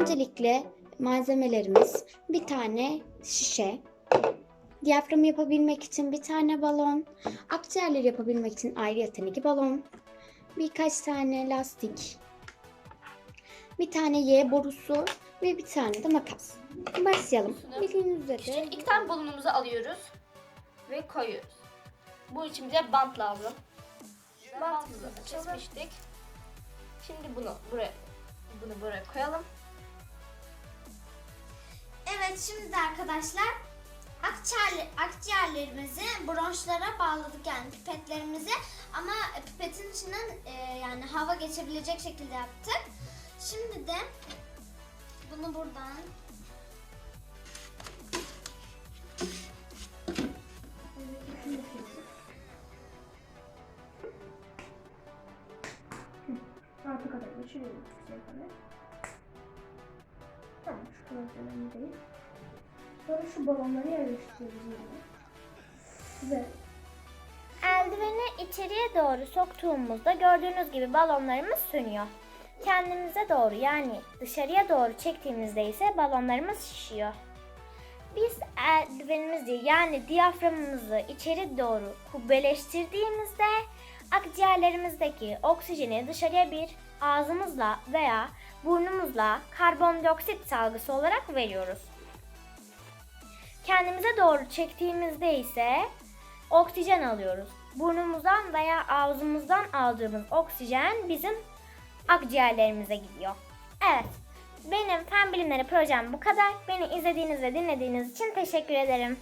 Öncelikle malzemelerimiz bir tane şişe, diyafram yapabilmek için bir tane balon, akciğerleri yapabilmek için ayrıyeten iki balon, birkaç tane lastik, bir tane Y borusu ve bir tane de makas. Başlayalım. Bildiğiniz üzere İşte iki tane balonumuzu alıyoruz ve koyuyoruz. Bu için bize bant lazım. Bantımızı kesmiştik. Şimdi bunu buraya bunu buraya koyalım. Şimdi de arkadaşlar akciğer, akciğerlerimizi bronşlara bağladık yani pipetlerimizi ama pipetin içinden e, yani hava geçebilecek şekilde yaptık. Şimdi de bunu buradan Altı kadar kadar. Tamam şu kadar önemli değil. Sonra şu balonları yerleştiriyoruz. Ve Eldiveni içeriye doğru soktuğumuzda gördüğünüz gibi balonlarımız sönüyor. Kendimize doğru yani dışarıya doğru çektiğimizde ise balonlarımız şişiyor. Biz eldivenimizi yani diyaframımızı içeri doğru kubbeleştirdiğimizde akciğerlerimizdeki oksijeni dışarıya bir ağzımızla veya burnumuzla karbondioksit salgısı olarak veriyoruz. Kendimize doğru çektiğimizde ise oksijen alıyoruz. Burnumuzdan veya ağzımızdan aldığımız oksijen bizim akciğerlerimize gidiyor. Evet, benim fen bilimleri projem bu kadar. Beni izlediğiniz ve dinlediğiniz için teşekkür ederim.